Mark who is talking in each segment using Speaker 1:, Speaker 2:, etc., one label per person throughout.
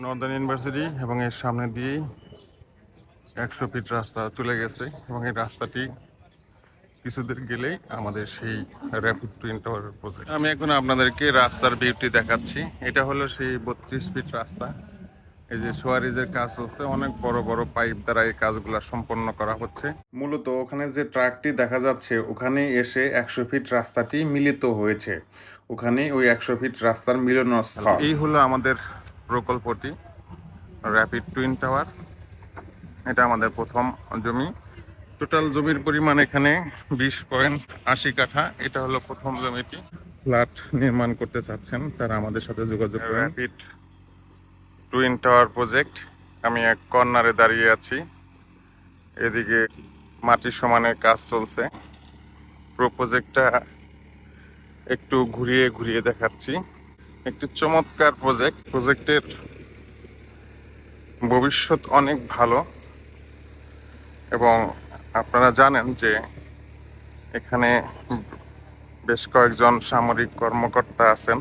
Speaker 1: Northern university এবং এর সামনে দিয়েই একশো ফিট রাস্তা চলে গেছে এবং এই রাস্তাটি কিছুদূর গেলেই আমাদের সেই র্যাপিড টুইন টাওয়ার প্রজেক্ট আমি এখন আপনাদেরকে রাস্তার বিউটি দেখাচ্ছি। এটা হলো সেই বত্রিশ ফিট রাস্তা। এই যে সোয়ারিজের কাজ হচ্ছে অনেক বড় বড় পাইপ দ্বারা এই কাজগুলো সম্পন্ন করা হচ্ছে। মূলত ওখানে যে ট্রাকটি দেখা যাচ্ছে ওখানে এসে একশো ফিট রাস্তাটি মিলিত হয়েছে। ওখানে ওই একশো ফিট রাস্তার মিলনস্থল। এই হলো আমাদের প্রকল্পটি র্যাপিড টুইন টাওয়ার এটা আমাদের প্রথম জমি। টোটাল জমির পরিমাণ এখানে বিশ পয়েন্ট আশি কাঠা। এটা হলো প্রথম জমিটি। ফ্ল্যাট নির্মাণ করতে চাচ্ছেন, তারা আমাদের সাথে যোগাযোগ করেন। র্যাপিড টুইন টাওয়ার প্রজেক্ট আমি এক কর্নারে দাঁড়িয়ে আছি। এদিকে মাটির সমানের কাজ চলছে। পুরো প্রজেক্টটা একটু ঘুরিয়ে ঘুরিয়ে দেখাচ্ছি। একটি চমৎকার প্রজেক্ট প্রজেক্টের ভবিষ্যৎ অনেক ভালো। এবং আপনারা জানেন যে এখানে বেশ কয়েকজন সামরিক কর্মকর্তা আছেন।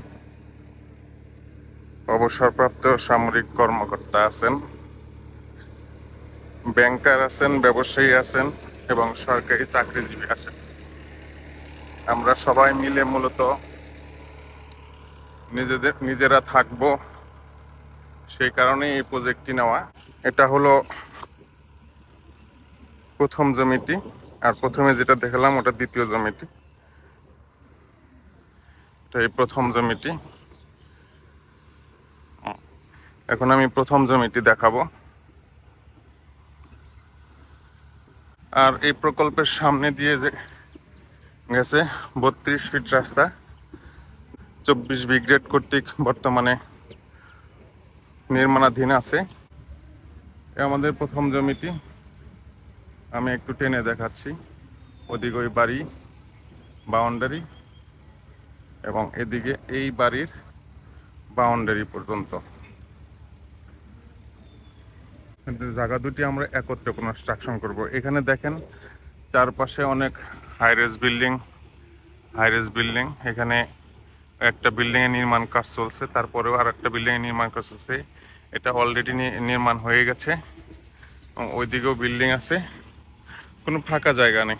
Speaker 1: অবসরপ্রাপ্ত সামরিক কর্মকর্তা আছেন। ব্যাংকার আছেন, ব্যবসায়ী আছেন এবং সরকারি চাকরিজীবী আছেন। আমরা সবাই মিলে মূলত নিজেদের, নিজেরা থাকব। সেই কারণে এই প্রজেক্টটি নেওয়া। এটা হলো প্রথম জমিটি, আর প্রথমে যেটা দেখালাম ওটা দ্বিতীয় জমিটি। এটা এই প্রথম জমিটি। এখন আমি প্রথম জমিটি দেখাবো। আর এই প্রকল্পের সামনে দিয়ে যে গেছে, বত্রিশ ফিট রাস্তা। চব্বিশ ব্রিগেড কর্তৃক বর্তমানে নির্মাণাধীন আছে। এ আমাদের প্রথম জমিটি। আমি একটু টেনে দেখাচ্ছি। ওদিকে ওই বাড়ি, বাউন্ডারি এবং এদিকে এই বাড়ির বাউন্ডারি পর্যন্ত। জায়গা দুটি আমরা একত্রে কনস্ট্রাকশন করব। এখানে দেখেন চারপাশে অনেক হাইরেজ বিল্ডিং হাইরেজ বিল্ডিং এখানে একটা বিল্ডিং এর নির্মাণ কাজ চলছে, তারপরেও আর একটা বিল্ডিং এর নির্মাণ কাজ চলছে। এটা অলরেডি নির্মাণ হয়ে গেছে। ওইদিকেও বিল্ডিং আছে। কোনো ফাঁকা জায়গা নেই।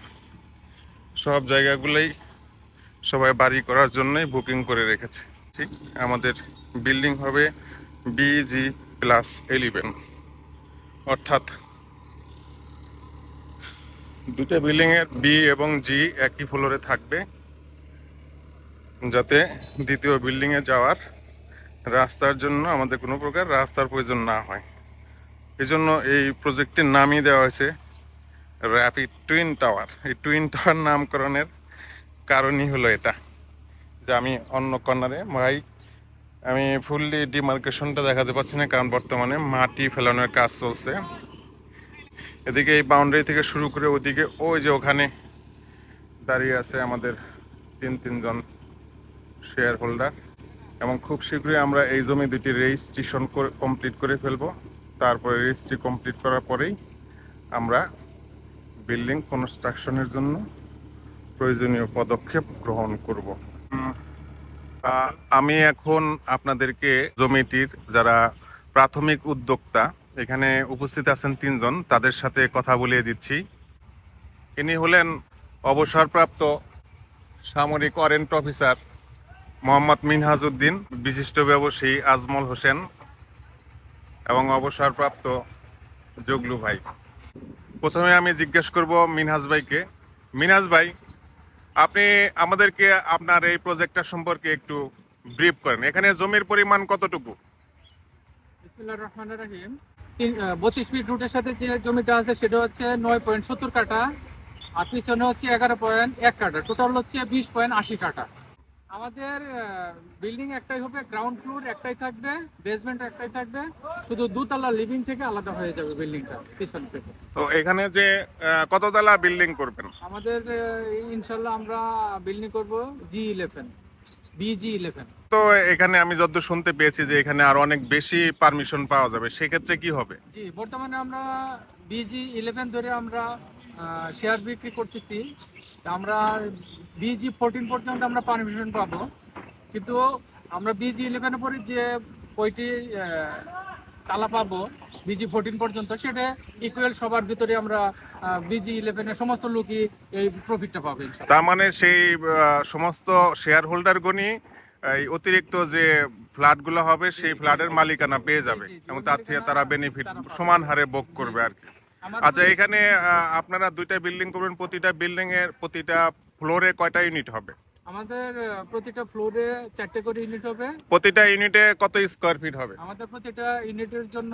Speaker 1: সব জায়গাগুলোই সবাই বাড়ি করার জন্যই বুকিং করে রেখেছে। ঠিক, আমাদের বিল্ডিং হবে বিজি প্লাস এলিভেন অর্থাৎ দুটো বিল্ডিং এর বি এবং জি একই ফ্লোরে থাকবে। যাতে দ্বিতীয় বিল্ডিংয়ে যাওয়ার রাস্তার জন্য আমাদের কোনো প্রকার রাস্তার প্রয়োজন না হয়। এই জন্য এই প্রজেক্টের নামই দেওয়া হয়েছে র্যাপিড টুইন টাওয়ার এই টুইন টাওয়ার নামকরণের কারণই হলো এটা যে আমি অন্য কর্নারে ভাই, আমি ফুললি ডিমার্কেশনটা দেখাতে পাচ্ছি না কারণ বর্তমানে মাটি ফেলানোর কাজ চলছে। এদিকে এই বাউন্ডারি থেকে শুরু করে ওদিকে ওই যে ওখানে দাঁড়িয়ে আছে আমাদের তিন, তিনজন। শেয়ার হোল্ডার এবং খুব শীঘ্রই আমরা এই জমি দুটি রেজিস্ট্রেশন কমপ্লিট করে ফেলব। তারপরে রেজিস্ট্রি কমপ্লিট করার পরেই আমরা বিল্ডিং কনস্ট্রাকশনের জন্য প্রয়োজনীয় পদক্ষেপ গ্রহণ করব। আমি এখন আপনাদেরকে জমিটির যারা প্রাথমিক উদ্যোক্তা, এখানে উপস্থিত আছেন তিনজন, তাদের সাথে কথা বলিয়ে দিচ্ছি। ইনি হলেন অবসরপ্রাপ্ত সামরিক ওয়ারেন্ট অফিসার মোহাম্মদ মিনহাজউদ্দিন বিশিষ্ট ব্যবসায়ী আজমল হোসেন এবং অবসরপ্রাপ্ত জগলু ভাই। প্রথমে আমি জিজ্ঞেস করব মিনহাজ ভাইকে, মিনহাজ ভাই, আপনি আমাদেরকে আপনার এই প্রজেক্টটা সম্পর্কে একটু ব্রিফ করেন। এখানে জমির পরিমাণ কতটুকু?
Speaker 2: বত্রিশ ফিট রুটের সাথে যে জমিটা আছে সেটা হচ্ছে নয় পয়েন্ট সত্তর কাঠা, আর পিছনে হচ্ছে এগারো পয়েন্ট এক কাঠা। টোটাল হচ্ছে বিশ পয়েন্ট আশি কাঠা। আমাদের বিল্ডিং একটাই হবে গ্রাউন্ড ফ্লোর একটাই থাকবে বেসমেন্ট একটাই থাকবে শুধু দুতলা লিভিং থেকে আলাদা হয়ে যাবে বিল্ডিংটা পিছন থেকে।
Speaker 1: তো এখানে যে কততলা বিল্ডিং করবেন?
Speaker 2: আমাদের ইনশাল্লাহ আমরা বিল্ডিং করব জি ইলেভেন বিজি ইলেভেন
Speaker 1: তো এখানে আমি যতদূর শুনতে পেয়েছি যে এখানে আরও অনেক বেশি পারমিশন পাওয়া যাবে সেক্ষেত্রে কি হবে?
Speaker 2: জি বর্তমানে আমরা বিজি ইলেভেন ধরে আমরা শেয়ার বিক্রি করতেছি। আমরা বিজি ফোরটিন পর্যন্ত আমরা পারমিশন পাবো। কিন্তু আমরা বিজি ইলেভেনে পরে যে কয়টি তালা পাবো বিজি ফোরটিন পর্যন্ত সেটা ইকুয়াল সবার ভিতরে আমরা বিজি ইলেভেনের সমস্ত লোকই এই প্রফিটটা পাবে
Speaker 1: তার মানে সেই সমস্ত শেয়ার হোল্ডারগণই এই অতিরিক্ত যে ফ্ল্যাটগুলো হবে সেই ফ্ল্যাটের মালিকানা পেয়ে যাবে। এবং তার থেকে তারা বেনিফিট সমান হারে ভোগ করবে আর কি। আচ্ছা এখানে আপনারা দুইটা বিল্ডিং করবেন প্রতিটা বিল্ডিং এর প্রতিটা ফ্লোরে কয়টা ইউনিট হবে?
Speaker 2: আমাদের প্রতিটা ফ্লোরে চারটে করে ইউনিট হবে।
Speaker 1: প্রতিটা ইউনিটে কত স্কোয়ার ফিট হবে?
Speaker 2: আমাদের প্রতিটা ইউনিটের জন্য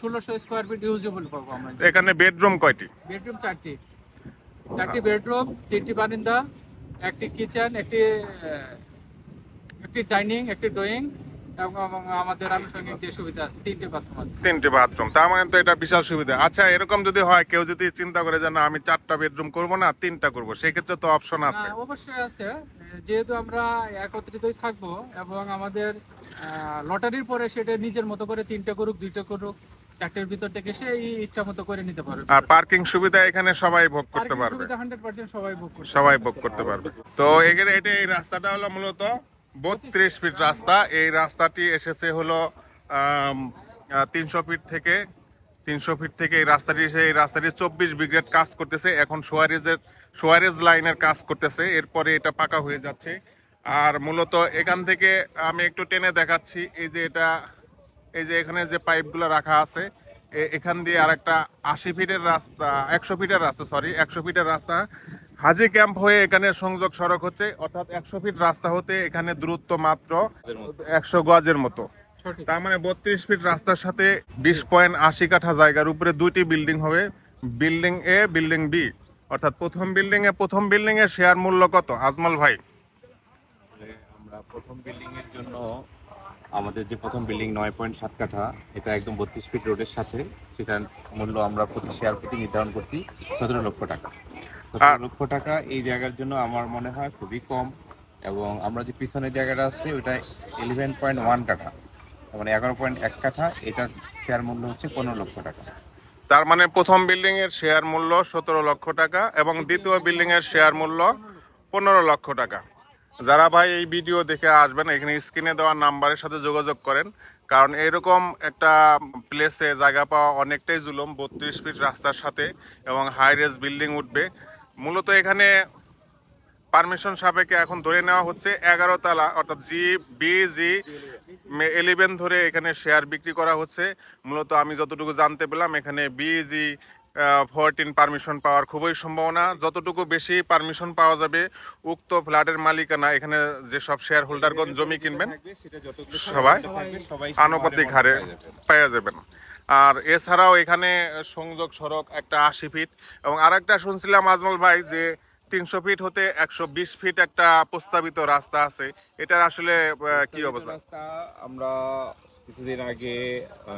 Speaker 2: ষোলোশো স্কোয়ার ফিট ইউজেবল পাবো আমরা।
Speaker 1: এখানে বেডরুম কয়টি?
Speaker 2: বেডরুম চারটি। চারটি বেডরুম তিনটি বারিন্দা একটি কিচেন একটি একটি ডাইনিং একটি ড্রয়িং এবং আমাদের আনুষঙ্গিক যে সুবিধা আছে তিনটি বাথরুম আছে।
Speaker 1: তিনটে বাথরুম তার মানে তো এটা বিশাল সুবিধা। আচ্ছা এরকম যদি হয় কেউ যদি চিন্তা করে যে না আমি চারটা বেডরুম করব না তিনটা করব সেক্ষেত্রে তো অপশন আছে।
Speaker 2: হ্যাঁ, অবশ্যই আছে। যেহেতু আমরা একত্রিতই থাকব এবং আমাদের লটারির পরে সেটা নিজের মতো করে তিনটে করুক দুইটা করুক চারটের ভিতর থেকে সে ইচ্ছা মতো করে নিতে পারবে।
Speaker 1: আর পার্কিং সুবিধা এখানে সবাই ভোগ করতে পারবে।
Speaker 2: সবাই
Speaker 1: ভোগ করতে পারবে। তো এখানে এটা এই রাস্তাটা হলো মূলত বত্রিশ ফিট রাস্তা। এই রাস্তাটি এসেছে হলো তিনশো ফিট থেকে, তিনশো ফিট থেকে এই রাস্তাটি এসে, এই রাস্তাটি চব্বিশ ব্রিগেড কাজ করতেছে। এখন সোয়ারেজের, সোয়ারেজ লাইনের কাজ করতেছে। এরপরে এটা পাকা হয়ে যাচ্ছে। আর মূলত এখান থেকে আমি একটু টেনে দেখাচ্ছি, এই যে এটা, এই যে এখানে যে পাইপগুলো রাখা আছে এখান দিয়ে আর একটা আশি ফিটের রাস্তা, একশো ফিটের রাস্তা সরি একশো ফিটের রাস্তা হাজি ক্যাম্প হয়ে এখানে সংযোগ সড়ক হচ্ছে অর্থাৎ একশো ফিট রাস্তা হতে এখানে দূরত্ব মাত্র একশো গজের মতো। তার মানে বত্রিশ ফিট রাস্তার সাথে বিশ পয়েন্ট আশি কাঠা জায়গার উপরে দুইটি বিল্ডিং হবে। বিল্ডিং এ বিল্ডিং বি অর্থাৎ প্রথম বিল্ডিং এ প্রথম বিল্ডিং এর শেয়ার মূল্য কত? আজমল ভাই।
Speaker 3: আমরা প্রথম বিল্ডিং এর জন্য আমাদের যে প্রথম বিল্ডিং নয় পয়েন্ট সাত কাঠা এটা একদম বত্রিশ ফিট রোডের সাথে সেটার মূল্য আমরা প্রতি শেয়ার প্রতি নির্ধারণ করছি সতেরো লক্ষ টাকা। সতেরো লক্ষ টাকা এই জায়গার জন্য আমার মনে হয় খুবই কম। এবং আমরা যে পিছনের জায়গাটা আছে ওটা ইলেভেন পয়েন্ট ওয়ান কাঠা। মানে এগারো পয়েন্ট এক কাঠা এটার শেয়ার মূল্য হচ্ছে পনেরো লক্ষ টাকা।
Speaker 1: তার মানে প্রথম বিল্ডিং এর শেয়ার মূল্য সতেরো লক্ষ টাকা এবং দ্বিতীয় বিল্ডিং এর শেয়ার মূল্য পনেরো লক্ষ টাকা। যারা ভাই এই ভিডিও দেখে আসবেন এখানে স্ক্রিনে দেওয়া নাম্বারের সাথে যোগাযোগ করেন। কারণ এরকম একটা প্লেসে জায়গা পাওয়া অনেকটাই জুলুম বত্রিশ ফিট রাস্তার সাথে এবং হাই রেস বিল্ডিং উঠবে। মূলত এখানে পারমিশন সাপেক্ষে এখন ধরে নেওয়া হচ্ছে এগারো তালা অর্থাৎ জি বি জি এলিভেন ধরে এখানে শেয়ার বিক্রি করা হচ্ছে। মূলত আমি যতটুকু জানতে পেলাম এখানে বিজি ফোরটিন পারমিশন পাওয়ার খুবই সম্ভাবনা। যতটুকু বেশি পারমিশন পাওয়া যাবে উক্ত ফ্ল্যাটের মালিকানা এখানে যেসব শেয়ার হোল্ডারগণ জমি কিনবেন সবাই আনুপাতিক হারে পেয়ে যাবেন আর এছাড়াও এখানে সংযোগ সড়ক একটা আশি ফিট এবং আর একটা শুনছিলাম আজমল ভাই যে তিনশো ফিট হতে একশো বিশ ফিট একটা প্রস্তাবিত রাস্তা আছে। এটার আসলে কি অবস্থা?
Speaker 3: রাস্তা আমরা কিছুদিন আগে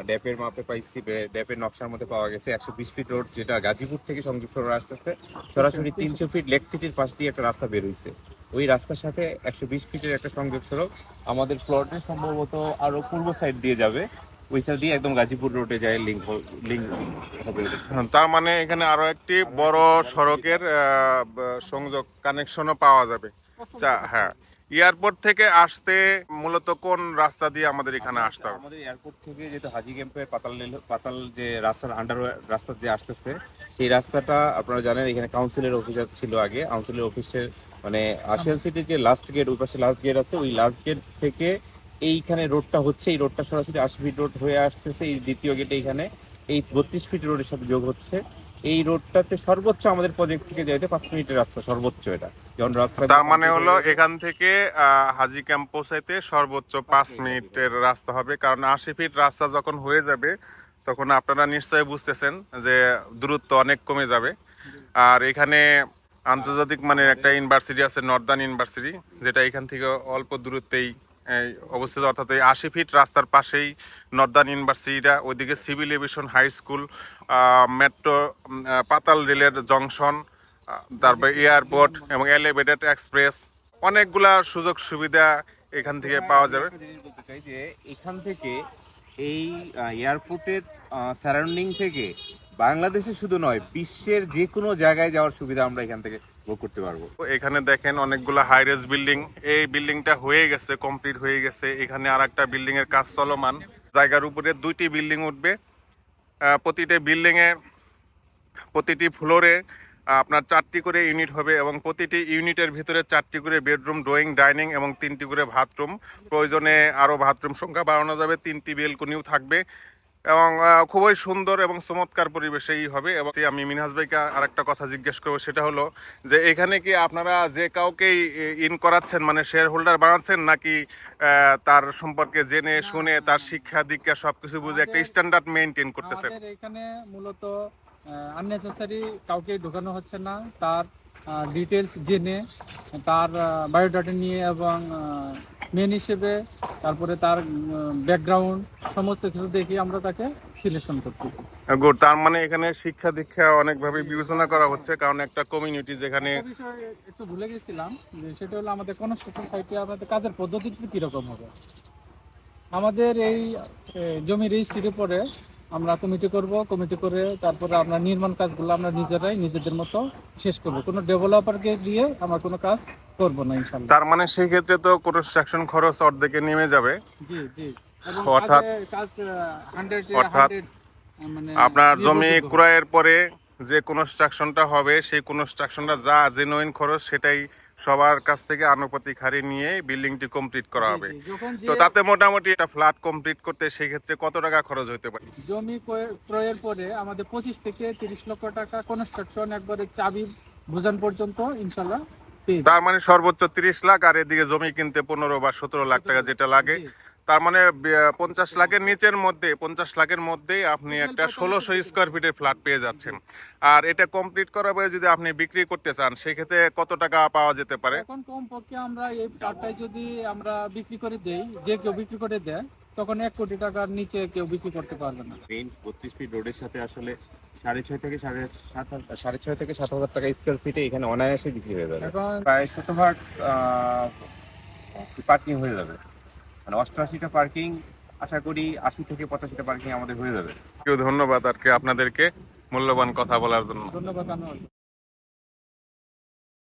Speaker 3: ড্যাপের মাপে পাইছি ড্যাপের নকশার মধ্যে পাওয়া গেছে একশো বিশ ফিট রোড যেটা গাজীপুর থেকে সংযুক্ত রোড আসতেছে। সরাসরি তিনশো ফিট লেক সিটির পাশ দিয়ে একটা রাস্তা বের হয়েছে ওই রাস্তার সাথে একশো বিশ ফিটের একটা সংযোগ সড়ক আমাদের প্লটে সম্ভবত আরও পূর্ব সাইড দিয়ে যাবে। ওইটা দিয়ে একদম গাজীপুর রোডে যায় লিঙ্ক লিঙ্ক হবে
Speaker 1: তার মানে এখানে আরও একটি বড় সড়কের সংযোগ কানেকশনও পাওয়া যাবে। আচ্ছা হ্যাঁ। এয়ারপোর্ট থেকে আসতে মূলত কোন রাস্তা দিয়ে আমাদের এখানে আসতে হবে?
Speaker 3: আমাদের এয়ারপোর্ট থেকে যেহেতু হাজি ক্যাম্পের পাতাল পাতাল যে রাস্তার আন্ডার রাস্তা যে আসতেছে সেই রাস্তাটা আপনারা জানেন এখানে কাউন্সিলের অফিস ছিল আগে। কাউন্সিলের অফিসের মানে আশিয়ান সিটির যে লাস্ট গেট ওই পাশে লাস্ট গেট আছে ওই লাস্ট গেট থেকে এইখানে রোডটা হচ্ছে এই রোডটা সরাসরি আশি ফিট রোড হয়ে আসতেছে এই দ্বিতীয় গেটে এখানে এই বত্রিশ ফিট রোডের সাথে যোগ হচ্ছে। এই রোডটাতে সর্বোচ্চ আমাদের প্রজেক্ট থেকে যাইতে পাঁচ মিনিটের রাস্তা সর্বোচ্চ এটা। রাস্তা
Speaker 1: তার মানে হলো এখান থেকে হাজি ক্যাম্প পৌঁছাইতে সর্বোচ্চ পাঁচ মিনিটের রাস্তা। হবে কারণ আশি ফিট রাস্তা যখন হয়ে যাবে তখন আপনারা নিশ্চয়ই বুঝতেছেন যে দূরত্ব অনেক কমে যাবে। আর এখানে আন্তর্জাতিক মানে একটা ইউনিভার্সিটি আছে নর্দার্ন ইউনিভার্সিটি যেটা এখান থেকে অল্প দূরত্বেই অবস্থিত অর্থাৎ এই আশি ফিট রাস্তার পাশেই নর্দার্ন ইউনিভার্সিটিটা ওইদিকে civil aviation high school metro পাতাল রেলের জংশন তারপরে এয়ারপোর্ট এবং এলিভেটেড এক্সপ্রেস অনেকগুলা সুযোগ সুবিধা এখান থেকে পাওয়া যাবে।
Speaker 3: বলতে চাই যে এখান থেকে এই এয়ারপোর্টের সারাউন্ডিং থেকে বাংলাদেশে শুধু নয় বিশ্বের যে কোনো জায়গায় যাওয়ার সুবিধা আমরা এখান থেকে ভোগ করতে পারব।
Speaker 1: এখানে দেখেন অনেকগুলো হাই রেস বিল্ডিং এই বিল্ডিংটা হয়ে গেছে কমপ্লিট হয়ে গেছে। এখানে আর একটা বিল্ডিং এর কাজ চলমান। জায়গার উপরে দুইটি বিল্ডিং উঠবে। প্রতিটি বিল্ডিংয়ে প্রতিটি ফ্লোরে আপনার চারটি করে ইউনিট হবে এবং প্রতিটি ইউনিটের ভিতরে চারটি করে বেডরুম ড্রয়িং ডাইনিং এবং তিনটি করে বাথরুম প্রয়োজনে আরও বাথরুম সংখ্যা বাড়ানো যাবে। তিনটি বেলকনিও থাকবে। এবং খুবই সুন্দর এবং চমৎকার পরিবেশেই হবে। এবং আমি মিনহাজ ভাইকে আরেকটা কথা জিজ্ঞেস করব সেটা হলো যে এখানে কি আপনারা যে কাউকেই ইন করাচ্ছেন মানে শেয়ার হোল্ডার বানাচ্ছেন নাকি তার সম্পর্কে জেনে শুনে তার শিক্ষা দীক্ষা সবকিছু বুঝে একটা স্ট্যান্ডার্ড মেনটেন করতেছেন?
Speaker 2: এখানে মূলত আননেসেসারি কাউকে ঢোকানো হচ্ছে না। তার ডিটেলস জেনে তার বায়োডাটা নিয়ে এবং মেন হিসেবে তারপরে তার ব্যাকগ্রাউন্ড সমস্ত কিছু দেখে আমরা তাকে সিলেকশন করতেছি।
Speaker 1: গুড তার মানে এখানে শিক্ষা দীক্ষা অনেকভাবে বিবেচনা করা হচ্ছে কারণ একটা কমিউনিটি যেখানে
Speaker 2: একটা ভুলে গেছিলাম যে সেটা হলো আমাদের কনস্ট্রাকশন সাইটে আমাদের কাজের পদ্ধতিটা কীরকম হবে? আমাদের এই জমি রেজিস্ট্রির পরে আমরা কমিটি করব কমিটি করে তারপরে আমরা নির্মাণ কাজগুলো আমরা নিজেরাই নিজেদের মতো শেষ করব। কোনো ডেভেলপারকে দিয়ে আমরা কোনো কাজ করব না ইনশাল্লাহ
Speaker 1: তার মানে সেই ক্ষেত্রে তো কনস্ট্রাকশন খরচ অর্ধেকে নেমে যাবে।
Speaker 2: জি জি।
Speaker 1: অর্থাৎ- অর্থাৎ
Speaker 2: মানে
Speaker 1: আপনার জমি ক্রয়ের পরে যে কনস্ট্রাকশনটা হবে সেই কনস্ট্রাকশনটা যা জেনুইন খরচ সেটাই সবার কাছ থেকে আনুপাতিক হারে নিয়ে বিল্ডিংটি কমপ্লিট করা হবে। তো তাতে মোটামুটি একটা ফ্ল্যাট কমপ্লিট করতে সেই ক্ষেত্রে কত টাকা খরচ হতে পারে?
Speaker 2: জমি ক্রয়- ক্রয়ের পরে আমাদের পঁচিশ থেকে তিরিশ লক্ষ টাকা কনস্ট্রাকশন একবারে চাবি বুঝান পর্যন্ত ইনশাআল্লাহ
Speaker 1: তার মানে সর্বোচ্চ তিরিশ লাখ আর এদিকে জমি কিনতে পনেরো বা সতেরো লাখ টাকা যেটা লাগে। তার মানে পঞ্চাশ লাখের নিচের মধ্যে পঞ্চাশ লাখের মধ্যেই আপনি একটা ষোলোশো স্কোয়ার ফিটের ফ্ল্যাট পেয়ে যাচ্ছেন। আর এটা কমপ্লিট করার পরে যদি আপনি বিক্রি করতে চান সেক্ষেত্রে কত টাকা পাওয়া যেতে পারে?
Speaker 2: এখন কম পক্ষে আমরা এই প্লটটাই যদি আমরা বিক্রি করে দেই যে কেউ বিক্রি করে দেয় তখন এক কোটি টাকার নিচে কেউ বিক্রি করতে পারবে না।
Speaker 3: মেইন বত্রিশ ফিট রোডের সাথে আসলে সাড়ে ছয় থেকে সাড়ে সাত হাজার- সাড়ে ছয় থেকে সাত হাজার টাকা স্কোয়ার ফিটে এখানে অনায়াসে বিক্রি হয়ে যাবে।
Speaker 2: এখন
Speaker 3: প্রায় শতভাগ পার্কিং হয়ে যাবে। মানে অষ্টআশিটা পার্কিং আশা করি আশি থেকে পঁচাশিটা পার্কিং আমাদের হয়ে যাবে।
Speaker 1: কেউ ধন্যবাদ আর কি আপনাদেরকে মূল্যবান কথা বলার জন্য।
Speaker 2: ধন্যবাদ।